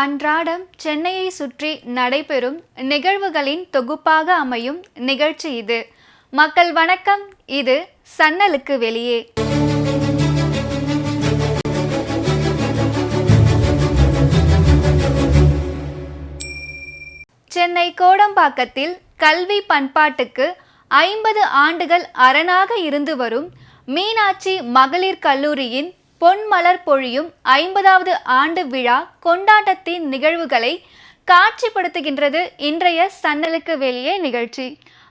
அன்றாடம் சென்னையை சுற்றி நடைபெறும் நிகழ்வுகளின் தொகுப்பாக அமையும் நிகழ்ச்சி இது. மக்கள் வணக்கம். இது சன்னலுக்கு வெளியே. சென்னை கோடம்பாக்கத்தில் கல்வி பண்பாட்டுக்கு ஐம்பது ஆண்டுகள் அரணாக இருந்து வரும் மீனாட்சி மகளிர் கல்லூரியின் பொன்மலர் பொழியும் ஐம்பதாவது ஆண்டு விழா கொண்டாட்டத்தின் நிகழ்வுகளை காட்சிப்படுத்துகின்றது இன்றைய சன்னலுக்கு வெளியே நிகழ்ச்சி.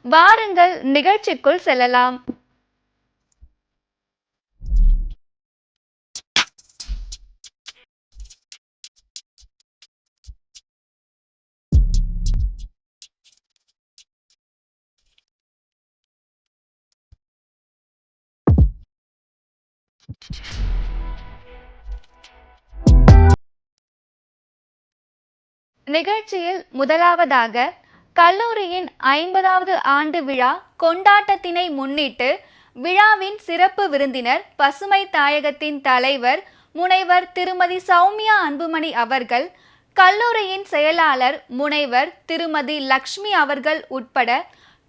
வாருங்கள் நிகழ்ச்சிக்குள் செல்லலாம். நிகழ்ச்சியில் முதலாவதாக கல்லூரியின் ஐம்பதாவது ஆண்டு விழா கொண்டாட்டத்தினை முன்னிட்டு விழாவின் சிறப்பு விருந்தினர் பசுமை தாயகத்தின் தலைவர் முனைவர் திருமதி சௌமியா அன்புமணி அவர்கள் கல்லூரியின் செயலாளர் முனைவர் திருமதி லக்ஷ்மி அவர்கள் உட்பட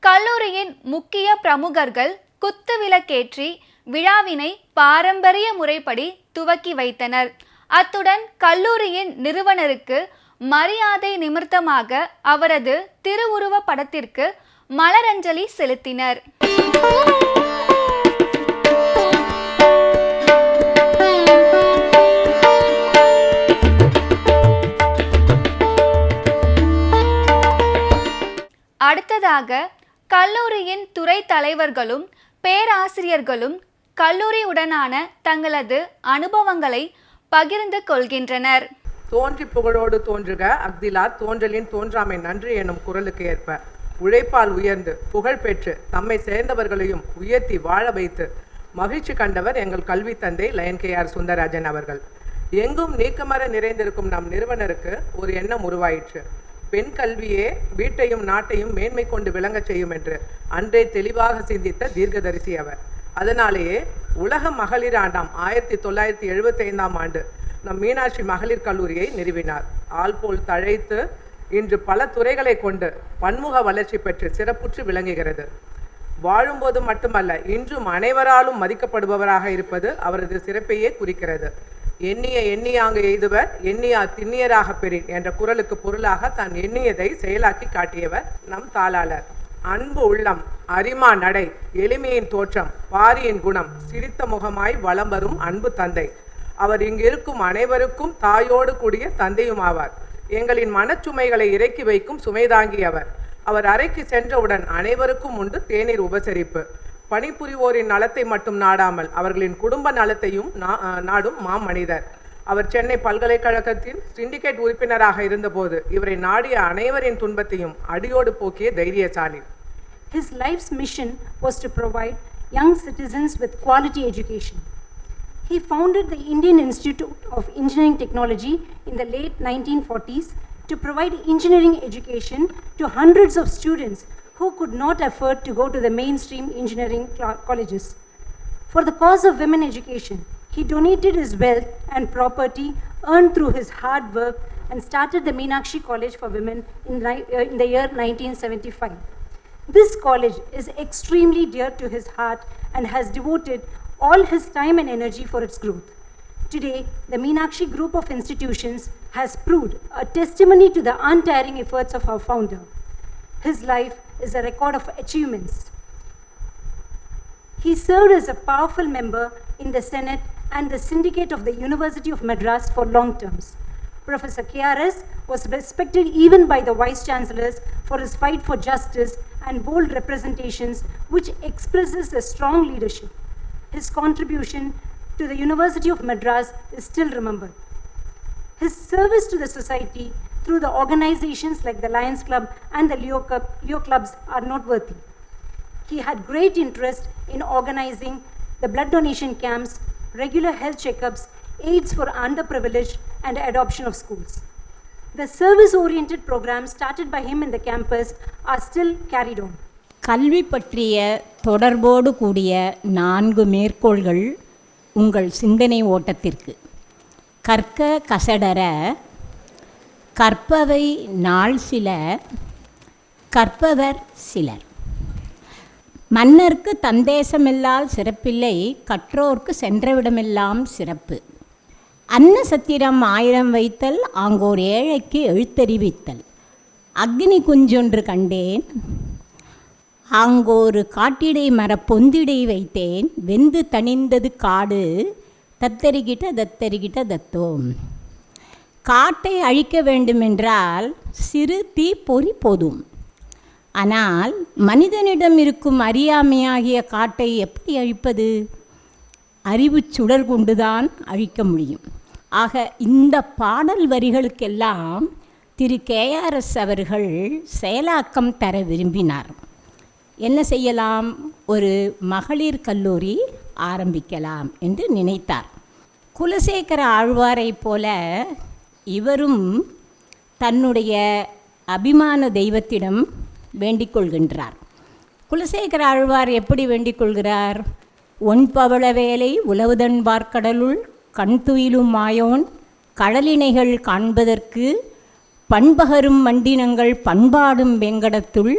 கல்லூரியின் முக்கிய பிரமுகர்கள் குத்துவிளக்கேற்றி விழாவினை பாரம்பரிய முறைப்படி துவக்கி வைத்தனர். அத்துடன் கல்லூரியின் நிறுவனருக்கு மரியாதை நிமித்தமாக அவரது திருவுருவ படத்திற்கு மலரஞ்சலி செலுத்தினர். அடுத்ததாக கல்லூரியின் துறை தலைவர்களும் பேராசிரியர்களும் கல்லூரியுடனான தங்களது அனுபவங்களை பகிர்ந்து கொள்கின்றனர். தோன்றி புகழோடு தோன்றுக. அக்திலா தோன்றலின் தோன்றாமை நன்றி எனும் குரலுக்கு ஏற்ப. உழைப்பால் உயர்ந்து புகழ் பெற்று தம்மை சேர்ந்தவர்களையும் உயர்த்தி வாழ வைத்து மகிழ்ச்சி கண்டவர் எங்கள் கல்வி தந்தை லயன் கே ஆர் சுந்தரராஜன் அவர்கள். எங்கும் நீக்கமர நிறைந்திருக்கும் நம் நிறுவனருக்கு ஒரு எண்ணம் உருவாயிற்று. பெண் கல்வியே வீட்டையும் நாட்டையும் மேன்மை கொண்டு விளங்கச் செய்யும் என்று அன்றே தெளிவாக சிந்தித்த தீர்க்கதரிசி அவர். அதனாலேயே உலக மகளிர் ஆண்டாம் ஆயிரத்தி தொள்ளாயிரத்தி எழுபத்தைந்தாம் ஆண்டு நம் மீனாட்சி மகளிர் கல்லூரியை நிறுவினார். ஆள்போல் தழைத்து இன்று பல துறைகளை கொண்டு பன்முக வளர்ச்சி பெற்று சிறப்புற்று விளங்குகிறது. வாழும்போது மட்டுமல்ல இன்றும் அனைவராலும் மதிக்கப்படுபவராக இருப்பது அவரது சிறப்பையே குறிக்கிறது. எண்ணிய எண்ணியாங்கு எய்துவர் எண்ணியா திண்ணியராக பெறின் என்ற குரலுக்கு பொருளாக தான் எண்ணியதை செயலாக்கி காட்டியவர் நம் தாளாளர். அன்பு உள்ளம் அரிமா நடை எளிமையின் தோற்றம் பாரியின் குணம் சிரித்த முகமாய் வலம் வரும் அன்பு தந்தை. அவர் இங்கு இருக்கும் அனைவருக்கும் தாயோடு கூடிய தந்தையும் ஆவார் எங்களின் மனச்சுமைகளை இறக்கி வைக்கும் சுமைதாங்கி அவர் அவர் அறைக்கு சென்றவுடன் அனைவருக்கும் உண்டு தேநீர் உபசரிப்பு. பணிபுரிவோரின் நலத்தை மட்டும் நாடாமல் அவர்களின் குடும்ப நலத்தையும் நா- நாடும் மாமனிதர் அவர் சென்னை பல்கலைக்கழகத்தின் சிண்டிகேட் உறுப்பினராக இருந்தபோது இவரை நாடிய அனைவரின் துன்பத்தையும் அடியோடு போக்கிய தைரியசாலி. His life's mission was to provide young citizens with quality education. He founded the Indian Institute of Engineering Technology in the late 1940s to provide engineering education to hundreds of students who could not afford to go to the mainstream engineering colleges. For the cause of women education, he donated his wealth and property earned through his hard work and started the Meenakshi College for Women in, uh, in the year 1975. This college is extremely dear to his heart and has devoted all his time and energy for its growth. Today, the Meenakshi Group of institutions has proved a testimony to the untiring efforts of our founder. His life is a record of achievements. He served as a powerful member in the Senate and the Syndicate of the University of Madras for long terms. Professor KRS was respected even by the Vice Chancellors for his fight for justice and bold representations, which expresses a strong leadership. His contribution to the University of Madras is still remembered. His service to the society through the organizations like the Lions Club and the Leo, Club, Leo Clubs are noteworthy. He had great interest in organizing the blood donation camps, regular health checkups, aids for underprivileged, and adoption of schools. The service oriented programs started by him in the campus are still carried on. கல்வி பற்றிய தொடர்போடு கூடிய நான்கு மேற்கோள்கள் உங்கள் சிந்தனை ஓட்டத்திற்கு. கற்க கசடர கற்பவை நாள் சில கற்பவர் சிலர். மன்னர்க்கு தந்தேசமெல்லால் சிறப்பில்லை கற்றோர்க்கு சென்றவிடமெல்லாம் சிறப்பு. அன்ன சத்திரம் ஆயிரம் வைத்தல் ஆங்கோர் ஏழைக்கு எழுத்தறிவித்தல். அக்னி குஞ்சொன்று கண்டேன் ஆங்கோரு காட்டிடை மர பொந்திடை வைத்தேன். வெந்து தணிந்தது காடு தத்தரிகிட்ட தத்தரிகிட்ட தத்தோம். காட்டை அழிக்க வேண்டுமென்றால் சிறு தீ பொறி போதும். ஆனால் மனிதனிடம் இருக்கும் அறியாமையாகிய காட்டை எப்படி அழிப்பது? அறிவு சுடர் கொண்டுதான் அழிக்க முடியும். ஆக இந்த பாடல் வரிகளுக்கெல்லாம் திரு கேஆர்எஸ் அவர்கள் செயலாக்கம் தர விரும்பினார். என்ன செய்யலாம்? ஒரு மகளிர் கல்லூரி ஆரம்பிக்கலாம் என்று நினைத்தார். குலசேகர ஆழ்வாரைப் போல இவரும் தன்னுடைய அபிமான தெய்வத்திடம் வேண்டிக் கொள்கின்றார். குலசேகர ஆழ்வார் எப்படி வேண்டிக் கொள்கிறார்? ஒன்பவள வேலை உலவுதன்பார்க்கடலுள் கண் துயிலும் மாயோன் கடலினைகள் காண்பதற்கு பண்பகரும் மண்டினங்கள் பண்பாடும் வெங்கடத்துள்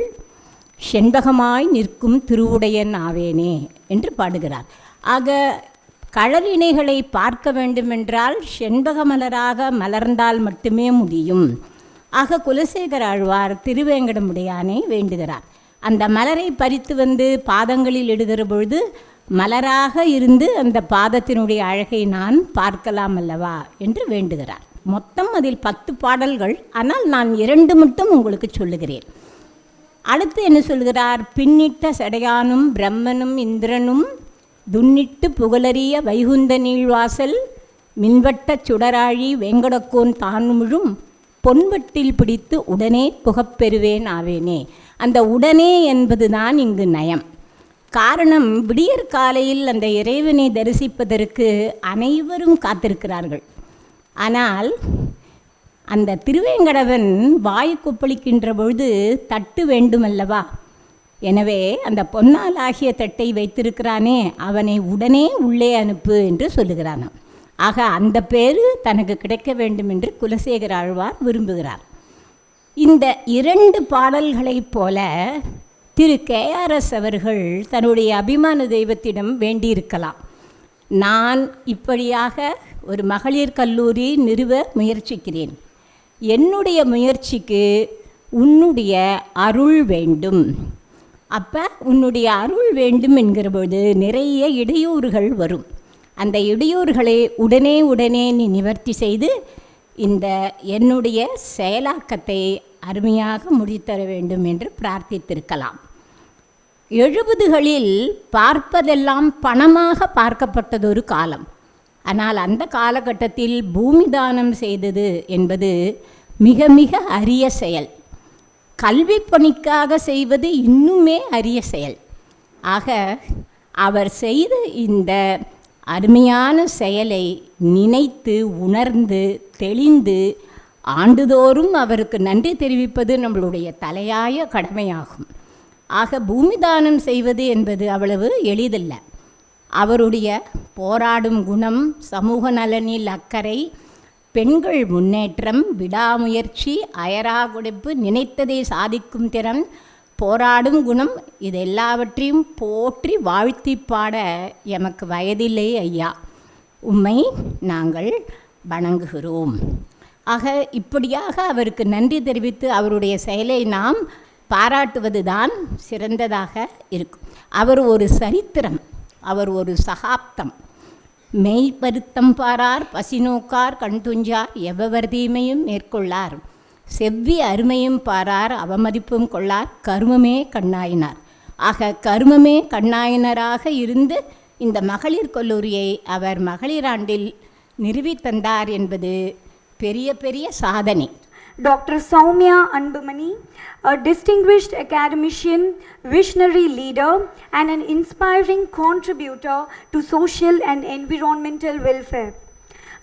செண்பகமாய் நிற்கும் திருவுடையன் ஆவேனே என்று பாடுகிறார். ஆக கடலினைகளை பார்க்க வேண்டுமென்றால் செண்பக மலராக மலர்ந்தால் மட்டுமே முடியும். ஆக குலசேகர ஆழ்வார் திருவேங்கடமுடையானை வேண்டுகிறார். அந்த மலரை பறித்து வந்து பாதங்களில் இடுகிற பொழுது மலராக இருந்து அந்த பாதத்தினுடைய அழகை நான் பார்க்கலாம் அல்லவா என்று வேண்டுகிறார். மொத்தம் அதில் பத்து பாடல்கள் ஆனால் நான் இரண்டு மட்டும் உங்களுக்கு சொல்லுகிறேன். அடுத்து என்ன சொல்கிறார்? பின்னிட்ட சடையானும் பிரம்மனும் இந்திரனும் துன்னிட்டு புகழறிய வைகுந்த நீழ்வாசல் மின்வட்ட சுடராழி வெங்கடக்கோன் தானுமுழும் பொன்வட்டில் பிடித்து உடனே புகப்பெறுவேன் ஆவேனே. அந்த உடனே என்பதுதான் இங்கு நயம். காரணம் விடியற் காலையில் அந்த இறைவனை தரிசிப்பதற்கு அனைவரும் காத்திருக்கிறார்கள். ஆனால் அந்த திருவேங்கடவன் வாய் கொப்பளிக்கின்ற பொழுது தட்டு வேண்டுமல்லவா? எனவே அந்த பொன்னால் ஆகிய தட்டை வைத்திருக்கிறானே அவனை உடனே உள்ளே அனுப்பு என்று சொல்லுகிறானாம். ஆக அந்த பேரு தனக்கு கிடைக்க வேண்டும் என்று குலசேகர ஆழ்வார் விரும்புகிறார். இந்த இரண்டு பாடல்களைப் போல திரு கேஆர்எஸ் அவர்கள் தன்னுடைய அபிமான தெய்வத்திடம் வேண்டியிருக்கலாம். நான் இப்படியாக ஒரு மகளிர் கல்லூரி நிறுவ முயற்சிக்கிறேன். என்னுடைய முயற்சிக்கு உன்னுடைய அருள் வேண்டும். அப்போ உன்னுடைய அருள் வேண்டும் என்கிற பொழுது நிறைய இடையூறுகள் வரும். அந்த இடையூறுகளை உடனே உடனே நீ நிவர்த்தி செய்து இந்த என்னுடைய செயலாக்கத்தை அருமையாக முடித்தர வேண்டும் என்று பிரார்த்தித்திருக்கலாம். எழுபதுகளில் பார்ப்பதெல்லாம் பணமாக பார்க்கப்பட்டதொரு காலம். ஆனால் அந்த காலகட்டத்தில் பூமி தானம் செய்தது என்பது மிக மிக அரிய செயல். கல்வி பணிக்காக செய்வது இன்னுமே அரிய செயல். ஆக அவர் செய்த இந்த அருமையான செயலை நினைத்து உணர்ந்து தெளிந்து ஆண்டுதோறும் அவருக்கு நன்றி தெரிவிப்பது நம்மளுடைய தலையாய கடமையாகும். ஆக பூமி தானம் செய்வது என்பது அவ்வளவு எளிதல்ல. அவருடைய போராடும் குணம் சமூக நலனில் அக்கறை பெண்கள் முன்னேற்றம் விடாமுயற்சி அயராகுடைப்பு நினைத்ததை சாதிக்கும் திறன் போராடும் குணம் இது எல்லாவற்றையும் போற்றி வாழ்த்தி பாட எமக்கு வயதில்லை ஐயா. உம்மை நாங்கள் வணங்குகிறோம். ஆக இப்படியாக அவருக்கு நன்றி தெரிவித்து அவருடைய செயலை நாம் பாராட்டுவது தான் சிறந்ததாக இருக்கும். அவர் ஒரு சரித்திரம் அவர் ஒரு சகாப்தம். மெய் பருத்தம் பாரார் பசிநோக்கார் கண்துஞ்சார் எவ்வவர் தீமையும் மேற்கொள்ளார். செவ்வி அருமையும் பாரார் அவமதிப்பும் கொள்ளார் கருமமே கண்ணாயினார். ஆக கருமமே கண்ணாயினராக இருந்து இந்த மகளிர் கல்லூரியை அவர் மகளிராண்டில் நிறுவி தந்தார் என்பது பெரிய பெரிய சாதனை. Dr. Soumya Anbumani, a distinguished academician, visionary leader, and an inspiring contributor to social and environmental welfare.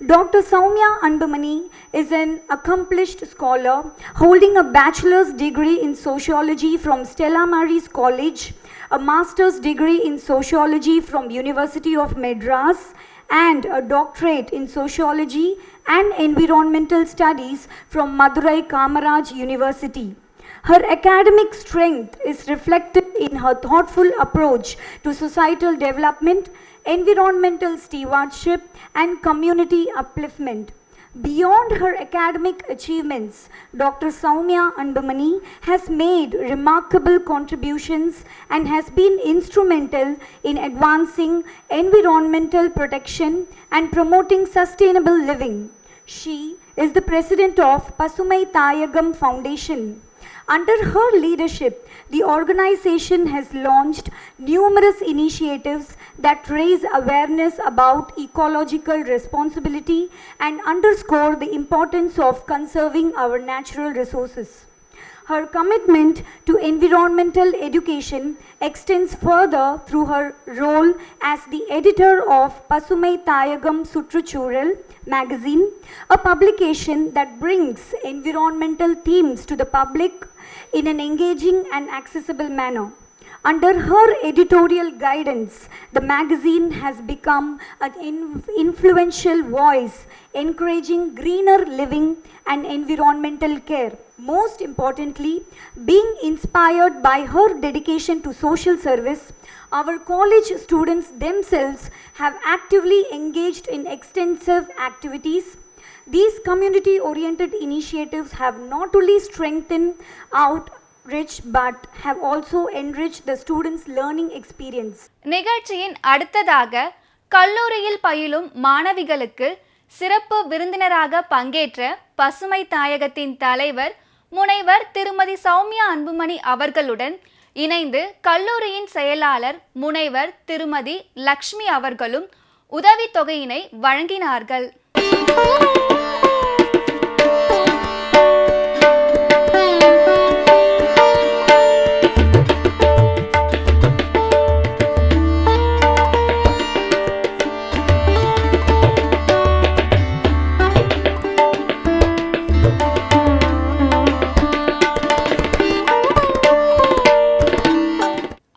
Dr. Soumya Anbumani is an accomplished scholar holding a bachelor's degree in sociology from Stella Maris College, a master's degree in sociology from University of Madras, and a doctorate in sociology and environmental studies from Madurai Kamaraj University. Her academic strength is reflected in her thoughtful approach to societal development, environmental stewardship, and community upliftment. Beyond her academic achievements, Dr. Soumya Andumani has made remarkable contributions and has been instrumental in advancing environmental protection and promoting sustainable living. She is the president of Pasumai Tayagam Foundation. Under her leadership, the organization has launched numerous initiatives that raise awareness about ecological responsibility and underscore the importance of conserving our natural resources. Her commitment to environmental education extends further through her role as the editor of Pasumai Tayagam Sutrachural magazine, a publication that brings environmental themes to the public in an engaging and accessible manner. Under her editorial guidance, the magazine has become an influential voice encouraging greener living and environmental care. Most importantly, being inspired by her dedication to social service, our college students themselves have actively engaged in extensive activities these community oriented initiatives have not only strengthened outreach but have also enriched the students' learning experience. நிகழ்ச்சியின் அடுத்ததாக கல்லூரியில் பயிலும் மாணவிகளுக்கு சிறப்பு விருந்தினராக பங்கேற்ற பசுமை தாயகத்தின் தலைவர் முனைவர் திருமதி சௌமியா அன்புமணி அவர்களுடன் இணைந்து கல்லூரியின் செயலாளர் முனைவர் திருமதி லக்ஷ்மி அவர்களும் உதவித்தொகையினை வழங்கினார்கள்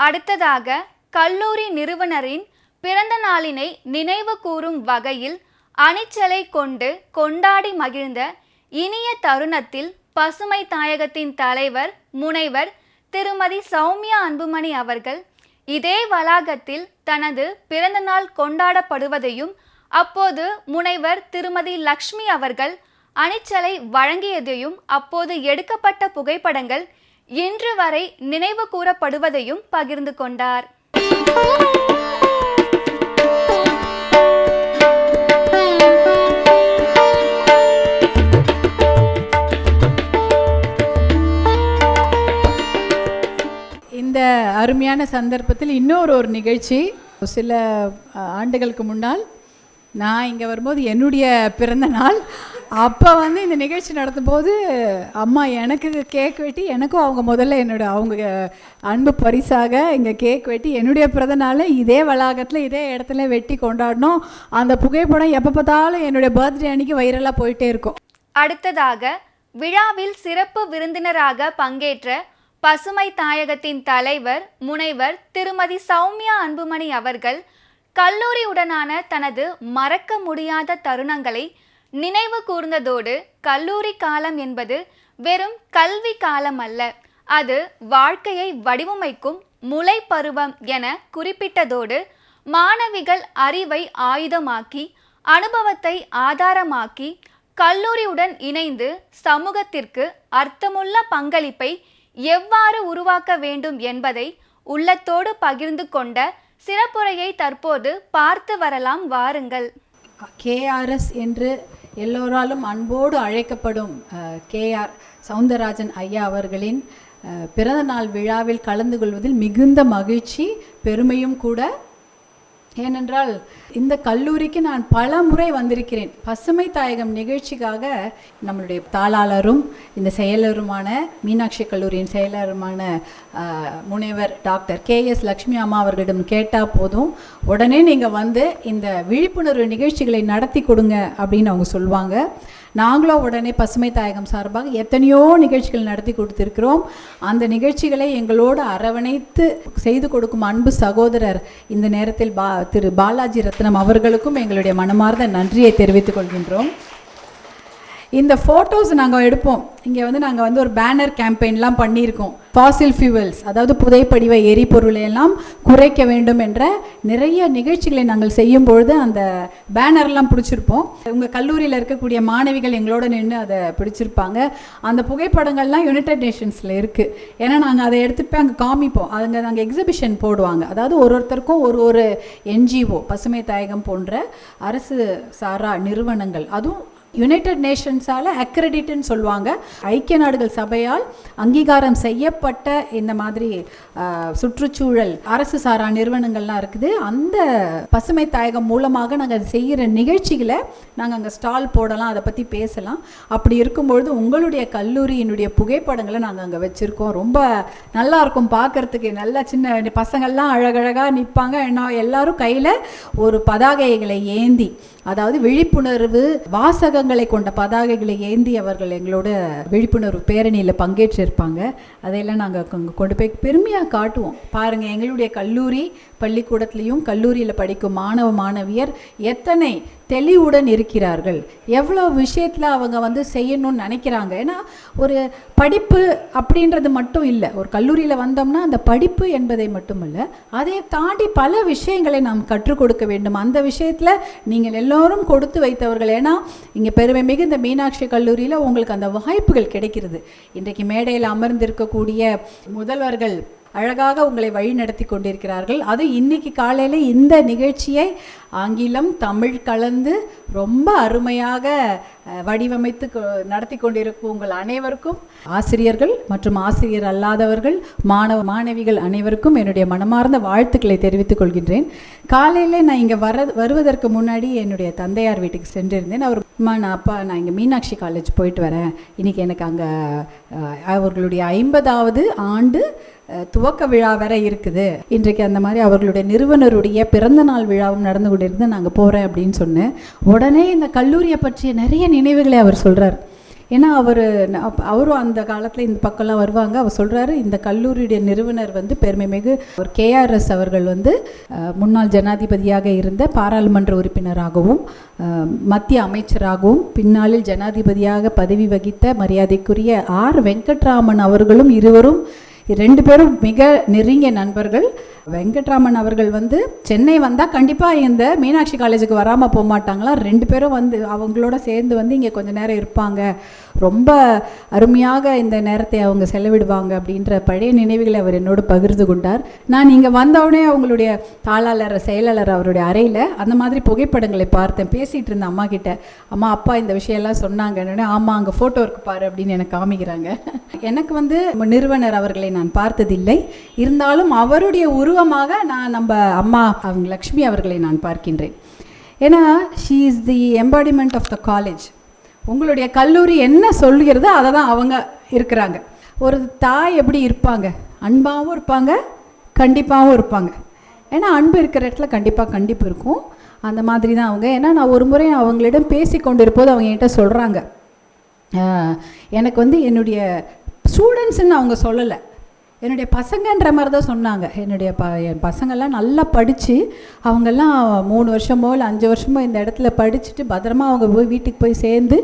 அடுத்ததாக கல்லூரி நிறுவனரின் பிறந்த நாளினை நினைவு கூறும் வகையில் அணிச்சலை கொண்டு கொண்டாடி மகிழ்ந்த இனிய தருணத்தில் பசுமை தாயகத்தின் தலைவர் முனைவர் திருமதி சௌமியா அன்புமணி அவர்கள் இதே வளாகத்தில் தனது பிறந்தநாள் கொண்டாடப்படுவதையும் அப்போது முனைவர் திருமதி லக்ஷ்மி அவர்கள் அணிச்சலை வழங்கியதையும் அப்போது எடுக்கப்பட்ட புகைப்படங்கள் இன்று வரை நினைவு கூறப்படுவதையும் பகிர்ந்து கொண்டார். இந்த அருமையான சந்தர்ப்பத்தில் இன்னொரு ஒரு நிகழ்ச்சி சில ஆண்டுகளுக்கு முன்னால் நான் இங்கே வரும்போது என்னுடைய பிறந்த நாள். அப்போ வந்து இந்த நிகழ்ச்சி நடத்தும்போது அம்மா எனக்கு கேக் வெட்டி எனக்கும் அவங்க முதல்ல என்னோட அவங்க அன்பு பரிசாக இங்கே கேக் வெட்டி என்னுடைய பிறந்த நாளை இதே வளாகத்தில் இதே இடத்துல வெட்டி கொண்டாடினோம். அந்த புகைப்படம் எப்போ பார்த்தாலும் என்னுடைய பர்த்டே அன்னைக்கு வைரலாக போயிட்டே இருக்கும். அடுத்ததாக விழாவில் சிறப்பு விருந்தினராக பங்கேற்ற பசுமை தாயகத்தின் தலைவர் முனைவர் திருமதி சௌமியா அன்புமணி அவர்கள் கல்லூரியுடனான தனது மறக்க முடியாத தருணங்களை நினைவு கூர்ந்ததோடு கல்லூரி காலம் என்பது வெறும் கல்வி காலம் அல்ல. அது வாழ்க்கையை வடிவமைக்கும் முளைப்பருவம் என குறிப்பிட்டதோடு மாணவிகள் அறிவை ஆயுதமாக்கி அனுபவத்தை ஆதாரமாக்கி கல்லூரியுடன் இணைந்து சமூகத்திற்கு அர்த்தமுள்ள பங்களிப்பை எவ்வாறு உருவாக்க வேண்டும் என்பதை உள்ளத்தோடு பகிர்ந்து கொண்ட சிறப்புரையை தற்போது பார்த்து வரலாம் வாருங்கள். கேஆர்எஸ் என்று எல்லோராலும் அன்போடு அழைக்கப்படும் கேஆர் சவுந்தரராஜன் ஐயா அவர்களின் பிறந்தநாள் பிறந்த நாள் விழாவில் கலந்து கொள்வதில் மிகுந்த மகிழ்ச்சி பெருமையும் கூட ஏனென்றால் இந்த கல்லூரிக்கு நான் பல முறை வந்திருக்கிறேன். பசுமை தாயகம் நிகழ்ச்சிக்காக நம்மளுடைய தாளாளரும் இந்த செயலருமான மீனாட்சி கல்லூரியின் செயலருமான முனைவர் டாக்டர் கே எஸ் லக்ஷ்மி அம்மா அவர்களிடம் கேட்டால் போதும். உடனே நீங்கள் வந்து இந்த விழிப்புணர்வு நிகழ்ச்சிகளை நடத்தி கொடுங்க அப்படின்னு அவங்க சொல்லுவாங்க நாங்களும் உடனே பசுமை தாயகம் சார்பாக எத்தனையோ நிகழ்ச்சிகள் நடத்தி கொடுத்துருக்கிறோம். அந்த நிகழ்ச்சிகளை எங்களோடு அரவணைத்து செய்து கொடுக்கும் அன்பு சகோதரர் இந்த நேரத்தில் பா திரு பாலாஜி ரத்னம் அவர்களுக்கும் எங்களுடைய மனமார்ந்த நன்றியை தெரிவித்துக் கொள்கின்றோம். இந்த ஃபோட்டோஸ் நாங்கள் எடுப்போம். இங்கே வந்து நாங்கள் வந்து ஒரு பேனர் கேம்பெயின்லாம் பண்ணியிருக்கோம். ஃபாசில் ஃபியூவல்ஸ் அதாவது புதைப்படிவ எரிபொருளை எல்லாம் குறைக்க வேண்டும் என்ற நிறைய நிகழ்ச்சிகளை நாங்கள் செய்யும் பொழுது அந்த பேனர்லாம் பிடிச்சிருப்போம். உங்கள் கல்லூரியில் இருக்கக்கூடிய மாணவிகள் எங்களோட நின்று அதை பிடிச்சிருப்பாங்க. அந்த புகைப்படங்கள்லாம் யுனைடெட் நேஷன்ஸில் இருக்குது ஏன்னா நாங்கள் அதை எடுத்துகிட்டு போய் அங்கே காமிப்போம். அங்கே நாங்கள் எக்ஸிபிஷன் போடுவாங்க. அதாவது ஒரு ஒருத்தருக்கும் ஒரு ஒரு என்ஜிஓ பசுமை தாயகம் போன்ற அரசு சாரா நிறுவனங்கள். அதுவும் யுனைடெட் நேஷன்ஸால் அக்ரெடிட்டுன்னு சொல்லுவாங்க. ஐக்கிய நாடுகள் சபையால் அங்கீகாரம் செய்யப்பட்ட இந்த மாதிரி சுற்றுச்சூழல் அரசு சாரா நிறுவனங்கள்லாம் இருக்குது. அந்த பசுமை தாயகம் மூலமாக நாங்கள் செய்கிற நிகழ்ச்சிகளை நாங்கள் அங்கே ஸ்டால் போடலாம் அதை பற்றி பேசலாம். அப்படி இருக்கும்பொழுது உங்களுடைய கல்லூரியினுடைய புகைப்படங்களை நாங்கள் அங்கே வச்சுருக்கோம். ரொம்ப நல்லா இருக்கும் பார்க்கறதுக்கு. நல்லா சின்ன பசங்கள்லாம் அழகழகாக நிற்பாங்க என்ன எல்லாரும் கையில் ஒரு பதாகைகளை ஏந்தி அதாவது விழிப்புணர்வு வாசகங்களை கொண்ட பதாகைகளை ஏந்தி அவர்கள் எங்களோட விழிப்புணர்வு பேரணியில் பங்கேற்றிருப்பாங்க. அதையெல்லாம் நாங்கள் கொண்டு போய் பெருமையாக காட்டுவோம். பாருங்கள் எங்களுடைய கல்லூரி பள்ளிக்கூடத்துலேயும் கல்லூரியில் படிக்கும் மாணவ மாணவியர் எத்தனை தெளிவுடன் இருக்கிறார்கள். எவ்வளோ விஷயத்தில் அவங்க வந்து செய்யணும்னு நினைக்கிறாங்க. ஏன்னா ஒரு படிப்பு அப்படின்றது மட்டும் இல்லை. ஒரு கல்லூரியில் வந்தோம்னா அந்த படிப்பு என்பதை மட்டுமல்ல அதை தாண்டி பல விஷயங்களை நாம் கற்றுக் கொடுக்க வேண்டும். அந்த விஷயத்தில் நீங்கள் எல்லோரும் கொடுத்து வைத்தவர்கள். ஏன்னா இங்கே பெருமை மிகுந்த மீனாட்சி கல்லூரியில் உங்களுக்கு அந்த வாய்ப்புகள் கிடைக்கிறது. இன்றைக்கு மேடையில் அமர்ந்திருக்கக்கூடிய முதல்வர்கள் அழகாக உங்களை வழி நடத்தி கொண்டிருக்கிறார்கள். அது இன்னைக்கு காலையில் இந்த நிகழ்ச்சியை ஆங்கிலம் தமிழ் கலந்து ரொம்ப அருமையாக வடிவமைத்து கொ- நடத்தி கொண்டிருக்கும் உங்கள் அனைவருக்கும் ஆசிரியர்கள் மற்றும் ஆசிரியர் அல்லாதவர்கள் மாணவ மாணவிகள் அனைவருக்கும் என்னுடைய மனமார்ந்த வாழ்த்துக்களை தெரிவித்துக் கொள்கின்றேன். காலையில் நான் இங்கே வர வருவதற்கு முன்னாடி என்னுடைய தந்தையார் வீட்டுக்கு சென்றிருந்தேன். அவர் அம்மா நான் அப்பா நான் இங்கே மீனாட்சி காலேஜ் போயிட்டு வரேன். இன்னைக்கு எனக்கு அங்கே அவர்களுடைய ஐம்பதாவது ஆண்டு துவக்க விழா வேற இருக்குது. இன்றைக்கு அந்த மாதிரி அவர்களுடைய நிறுவனருடைய பிறந்த நாள் விழாவும் நடந்து கொண்டிருந்து நாங்கள் போகிறேன் அப்படின்னு சொன்னேன். உடனே இந்த கல்லூரியை பற்றிய நிறைய நினைவுகளை அவர் சொல்கிறார் ஏன்னா அவர் அவரும் அந்த காலத்தில் இந்த பக்கம்லாம் வருவாங்க. அவர் சொல்கிறாரு இந்த கல்லூரியுடைய நிறுவனர் வந்து பெருமைமிகு ஒரு கேஆர்எஸ் அவர்கள் வந்து முன்னாள் ஜனாதிபதியாக இருந்த பாராளுமன்ற உறுப்பினராகவும் மத்திய அமைச்சராகவும் பின்னாளில் ஜனாதிபதியாக பதவி வகித்த மரியாதைக்குரிய ஆர் வெங்கட்ராமன் அவர்களும் இருவரும் ரெண்டு பேரும் மிக நெருங்கிய நண்பர்கள். வெங்கட்ராமன் அவர்கள் வந்து சென்னை வந்தால் கண்டிப்பாக இந்த மீனாட்சி காலேஜுக்கு வராமல் போக மாட்டாங்களாம் ரெண்டு பேரும் வந்து அவங்களோட சேர்ந்து வந்து இங்கே கொஞ்சம் நேரம் இருப்பாங்க. ரொம்ப அருமையாக இந்த நேரத்தை அவங்க செலவிடுவாங்க அப்படின்ற பழைய நினைவுகளை அவர் என்னோடு பகிர்ந்து கொண்டார். நான் இங்கே வந்தவுடனே அவங்களுடைய தாளாளர் செயலாளர் அவருடைய அறையில் அந்த மாதிரி புகைப்படங்களை பார்த்தேன். பேசிகிட்டு இருந்த அம்மா கிட்ட அம்மா அப்பா இந்த விஷயம்லாம் சொன்னாங்கன்னு ஆமாம் அங்கே ஃபோட்டோ இருக்கு பாரு அப்படின்னு எனக்கு காமிக்கிறாங்க. எனக்கு வந்து நிறுவனர் அவர்களை நான் பார்த்ததில்லை. இருந்தாலும் அவருடைய உருவமாக நான் நம்ம அம்மா அவங்க லக்ஷ்மி அவர்களை நான் பார்க்கின்றேன். ஏன்னா she is the embodiment of the college உங்களுடைய கல்லூரி என்ன சொல்கிறதோ அதை தான் அவங்க இருக்கிறாங்க. ஒரு தாய் எப்படி இருப்பாங்க? அன்பாகவும் இருப்பாங்க கண்டிப்பாகவும் இருப்பாங்க. ஏன்னா அன்பு இருக்கிற இடத்துல கண்டிப்பாக கண்டிப்பு இருக்கும். அந்த மாதிரி தான் அவங்க. ஏன்னா நான் ஒரு முறை அவங்களிடம் பேசி கொண்டிருப்போது அவங்க என்கிட்ட சொல்கிறாங்க எனக்கு வந்து என்னுடைய ஸ்டூடெண்ட்ஸ்ன்னு அவங்க சொல்லலை. என்னுடைய பசங்கன்ற மாதிரி தான் சொன்னாங்க. என்னுடைய ப என் பசங்கள்லாம் நல்லா படித்து அவங்கெல்லாம் மூணு வருஷமோ இல்லை அஞ்சு வருஷமோ இந்த இடத்துல படிச்சுட்டு பத்திரமா அவங்க போய் வீட்டுக்கு போய் சேர்ந்து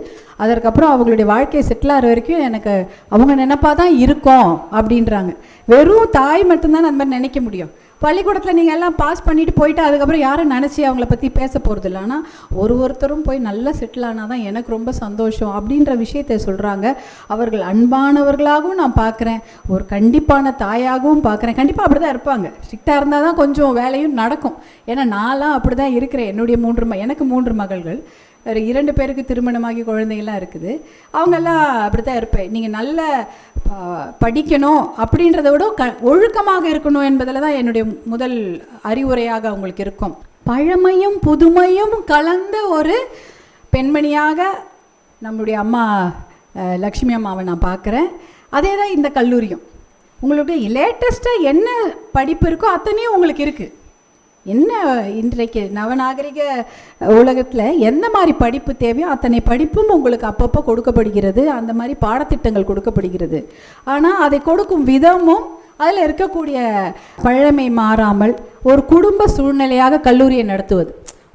அதற்கப்புறம் அவங்களுடைய வாழ்க்கையை செட்டில் ஆகிற வரைக்கும் எனக்கு அவங்க நினப்பாக தான் இருக்கும் அப்படின்றாங்க. வெறும் தாய் மட்டும்தான் அந்த மாதிரி நினைக்க முடியும். பள்ளிக்கூடத்தில் நீங்கள் எல்லாம் பாஸ் பண்ணிட்டு போயிட்டு அதுக்கப்புறம் யாரும் நினச்சி அவங்கள பற்றி பேச போகிறது இல்லை. ஆனால் ஒரு ஒருத்தரும் போய் நல்லா செட்டில் ஆனால் தான் எனக்கு ரொம்ப சந்தோஷம் அப்படின்ற விஷயத்தை சொல்கிறாங்க அவர்கள் அன்பானவர்களாகவும் நான் பார்க்குறேன். ஒரு கண்டிப்பான தாயாகவும் பார்க்குறேன். கண்டிப்பாக அப்படி தான் இருப்பாங்க. ஸ்ட்ரிக்டாக இருந்தால் தான் கொஞ்சம் வேலையும் நடக்கும். ஏன்னா நான்லாம் அப்படி தான் இருக்கிறேன். என்னுடைய மூன்று ம எனக்கு மூன்று மகள்கள். ஒரு இரண்டு பேருக்கு திருமணமாகி குழந்தைகள்லாம் இருக்குது. அவங்கெல்லாம் அப்படி தான் இருப்பேன். நீங்கள் நல்ல படிக்கணும் அப்படின்றத விட க ஒழுக்கமாக இருக்கணும் என்பதில் தான் என்னுடைய முதல் அறிவுரையாக அவங்களுக்கு இருக்கும். பழமையும் புதுமையும் கலந்த ஒரு பெண்மணியாக நம்முடைய அம்மா லக்ஷ்மி அம்மாவை நான் பார்க்குறேன். அதே தான் இந்த கல்லூரியும். உங்களுடைய லேட்டஸ்ட்டாக என்ன படிப்பு இருக்கோ அத்தனையும் உங்களுக்கு இருக்குது என்ன இன்றைக்கு நவநாகரிக உலகத்தில் எந்த மாதிரி படிப்பு தேவையோ அத்தனை படிப்பும் உங்களுக்கு அப்பப்போ கொடுக்கப்படுகிறது அந்த மாதிரி பாடத்திட்டங்கள் கொடுக்கப்படுகிறது. ஆனால் அதை கொடுக்கும் விதமும் அதில் இருக்கக்கூடிய பழமை மாறாமல் ஒரு குடும்ப சூழ்நிலையாக கல்லூரியை நடத்துவது.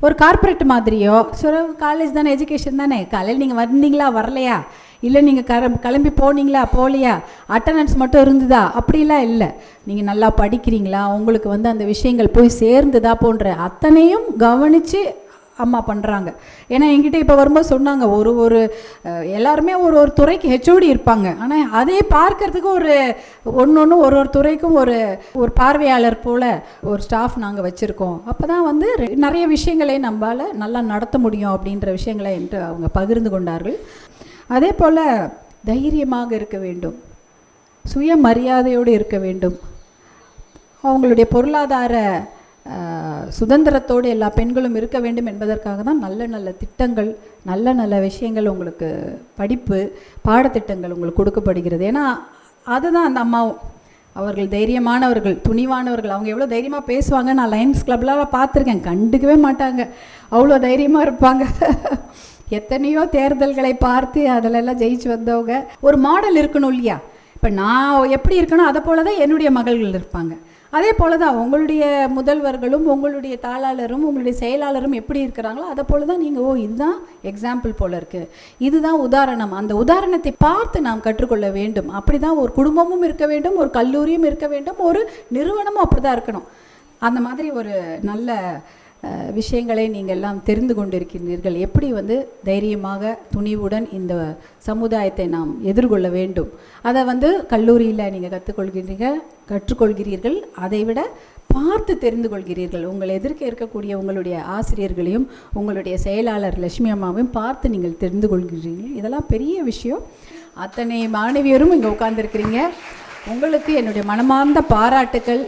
ஒரு கார்ப்பரேட் மாதிரியோ சரி காலேஜ் தானே எஜுகேஷன் தானே? காலையில் நீங்கள் வந்தீங்களா வரலையா? இல்லை நீங்கள் கர கிளம்பி போனீங்களா? போகலையா? அட்டண்டன்ஸ் மட்டும் இருந்ததா? அப்படிலாம் இல்லை. நீங்கள் நல்லா படிக்கிறீங்களா? உங்களுக்கு வந்து அந்த விஷயங்கள் போய் சேர்ந்ததா? போன்ற அத்தனையும் கவனித்து அம்மா பண்ணுறாங்க ஏன்னா என்கிட்ட இப்போ வரும்போது சொன்னாங்க ஒரு ஒரு எல்லாருமே ஒரு ஒரு துறைக்கு ஹெச்ஓடி இருப்பாங்க. ஆனால் அதே பார்க்கறதுக்கு ஒரு ஒன்று ஒன்று ஒரு ஒரு துறைக்கும் ஒரு ஒரு பார்வையாளர் போல் ஒரு ஸ்டாஃப் நாங்கள் வச்சுருக்கோம். அப்போ தான் வந்து நிறைய விஷயங்களை நம்மளால் நல்லா நடத்த முடியும் அப்படின்ற விஷயங்களை என்று அவங்க பகிர்ந்து கொண்டார்கள். அதே போல் தைரியமாக இருக்க வேண்டும். சுயமரியாதையோடு இருக்க வேண்டும். அவங்களுடைய பொருளாதார சுதந்திரத்தோடு எல்லா பெண்களும் இருக்க வேண்டும் என்பதற்காக தான் நல்ல நல்ல திட்டங்கள் நல்ல நல்ல விஷயங்கள் உங்களுக்கு படிப்பு பாடத்திட்டங்கள் உங்களுக்கு கொடுக்கப்படுகிறது. ஏன்னா அதுதான் அந்த அம்மாவும். அவர்கள் தைரியமானவர்கள் துணிவானவர்கள். அவங்க எவ்வளோ தைரியமாக பேசுவாங்க. நான் லைன்ஸ் கிளப்லாம் பார்த்துருக்கேன். கண்டுக்கவே மாட்டாங்க. அவ்வளோ தைரியமாக இருப்பாங்க. எத்தனையோ தேர்தல்களை பார்த்து அதிலெல்லாம் ஜெயிச்சு வந்தவங்க. ஒரு மாடல் இருக்கணும் இல்லையா? இப்போ நான் எப்படி இருக்கணும் அதை போல தான் என்னுடைய மகள்கள் இருப்பாங்க. அதே போல தான் உங்களுடைய முதல்வர்களும் உங்களுடைய தாளாளரும் உங்களுடைய செயலாளரும் எப்படி இருக்கிறாங்களோ அதை போல தான் நீங்கள் ஓ இதுதான் எக்ஸாம்பிள் போல இருக்கு. இதுதான் உதாரணம். அந்த உதாரணத்தை பார்த்து நாம் கற்றுக்கொள்ள வேண்டும். அப்படி தான் ஒரு குடும்பமும் இருக்க வேண்டும் ஒரு கல்லூரியும் இருக்க வேண்டும் ஒரு நிறுவனமும் அப்படி தான் இருக்கணும். அந்த மாதிரி ஒரு நல்ல விஷயங்களை நீங்கள் எல்லாம் தெரிந்து கொண்டிருக்கிறீர்கள். எப்படி வந்து தைரியமாக துணிவுடன் இந்த சமுதாயத்தை நாம் எதிர்கொள்ள வேண்டும்? அதை வந்து கல்லூரியில் நீங்கள் கற்றுக்கொள்கிறீர்கள் கற்றுக்கொள்கிறீர்கள். அதை விட பார்த்து தெரிந்து கொள்கிறீர்கள். உங்கள் எதிர்க்க இருக்கக்கூடிய உங்களுடைய ஆசிரியர்களையும் உங்களுடைய செயலாளர் லட்சுமி அம்மாவையும் பார்த்து நீங்கள் தெரிந்து கொள்கிறீர்கள். இதெல்லாம் பெரிய விஷயம். அத்தனை மாணவியரும் இங்கே உட்கார்ந்துருக்கிறீங்க. உங்களுக்கு என்னுடைய மனமார்ந்த பாராட்டுக்கள்.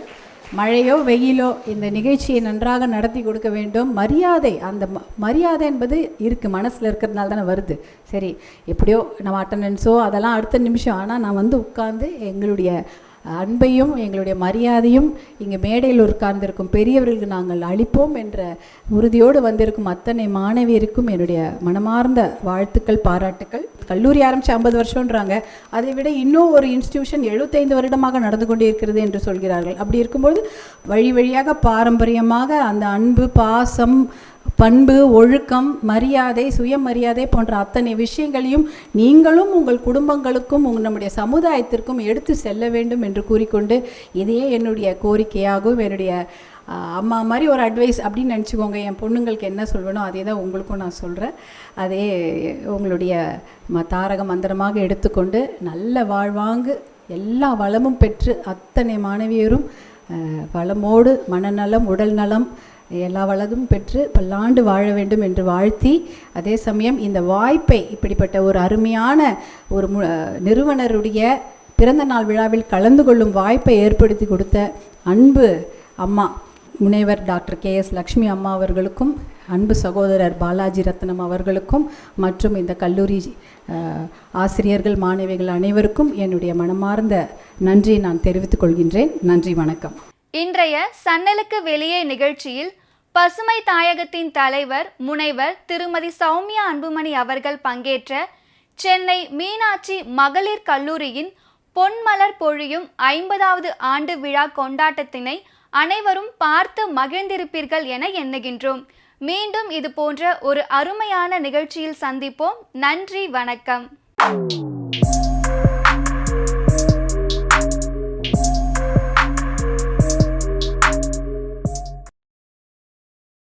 மழையோ வெயிலோ இந்த நிகழ்ச்சியை நன்றாக நடத்தி கொடுக்க வேண்டும். மரியாதை அந்த ம- மரியாதை என்பது இருக்குது மனசில் இருக்கிறதுனால தானே வருது. சரி எப்படியோ நம்ம அட்டண்டன்ஸோ அதெல்லாம் அடுத்த நிமிஷம். ஆனால் நான் வந்து உட்காந்து எங்களுடைய அன்பையும் எங்களுடைய மரியாதையும் இங்கே மேடையில் உட்கார்ந்திருக்கும் பெரியவர்களுக்கு நாங்கள் அளிப்போம் என்ற உறுதியோடு வந்திருக்கும் அத்தனை மாணவியருக்கும் என்னுடைய மனமார்ந்த வாழ்த்துக்கள் பாராட்டுக்கள். கல்லூரி ஆரம்பித்து ஐம்பது வருஷம்ன்றாங்க. அதை விட இன்னும் ஒரு இன்ஸ்டிடியூஷன் எழுபத்தைந்து வருடமாக நடந்து கொண்டிருக்கிறது என்று சொல்கிறார்கள். அப்படி இருக்கும்போது வழி வழியாக பாரம்பரியமாக அந்த அன்பு பாசம் பண்பு ஒழுக்கம் மரியாதை சுயமரியாதை போன்ற அத்தனை விஷயங்களையும் நீங்களும் உங்கள் குடும்பங்களுக்கும் உங்கள் நம்முடைய சமுதாயத்திற்கும் எடுத்து செல்ல வேண்டும் என்று கூறிக்கொண்டு இதையே என்னுடைய கோரிக்கையாகவும் என்னுடைய அம்மா மாதிரி ஒரு அட்வைஸ் அப்படின்னு நினச்சிக்கோங்க. என் பொண்ணுங்களுக்கு என்ன சொல்வேனோ அதே தான் உங்களுக்கும் நான் சொல்கிறேன் அதே உங்களுடைய ம தாரக மந்திரமாக எடுத்துக்கொண்டு நல்ல வாழ்வாங்கு எல்லா வளமும் பெற்று அத்தனை மாணவியரும் வளமோடு மனநலம் உடல் நலம் எல்லா வளதும் பெற்று பல்லாண்டு வாழ வேண்டும் என்று வாழ்த்தி அதே சமயம் இந்த வாய்ப்பை இப்படிப்பட்ட ஒரு அருமையான ஒரு மு நிறுவனருடைய பிறந்த நாள் விழாவில் கலந்து கொள்ளும் வாய்ப்பை ஏற்படுத்தி கொடுத்த அன்பு அம்மா முனைவர் டாக்டர் கே எஸ் லக்ஷ்மி அம்மா அவர்களுக்கும் அன்பு சகோதரர் பாலாஜி ரத்னம் அவர்களுக்கும் மற்றும் இந்த கல்லூரி ஆசிரியர்கள் மாணவிகள் அனைவருக்கும் என்னுடைய மனமார்ந்த நன்றியை நான் தெரிவித்துக் கொள்கின்றேன். நன்றி வணக்கம். இன்றைய சன்னலுக்கு வெளியே நிகழ்ச்சியில் பசுமை தாயகத்தின் தலைவர் முனைவர் திருமதி சௌமியா அன்புமணி அவர்கள் பங்கேற்ற சென்னை மீனாட்சி மகளிர் கல்லூரியின் பொன்மலர் பொழியும் ஐம்பதாவது ஆண்டு விழா கொண்டாட்டத்தினை அனைவரும் பார்த்து மகிழ்ந்திருப்பீர்கள் என எண்ணுகின்றோம். மீண்டும் இது போன்ற ஒரு அருமையான நிகழ்ச்சியில் சந்திப்போம். நன்றி வணக்கம்.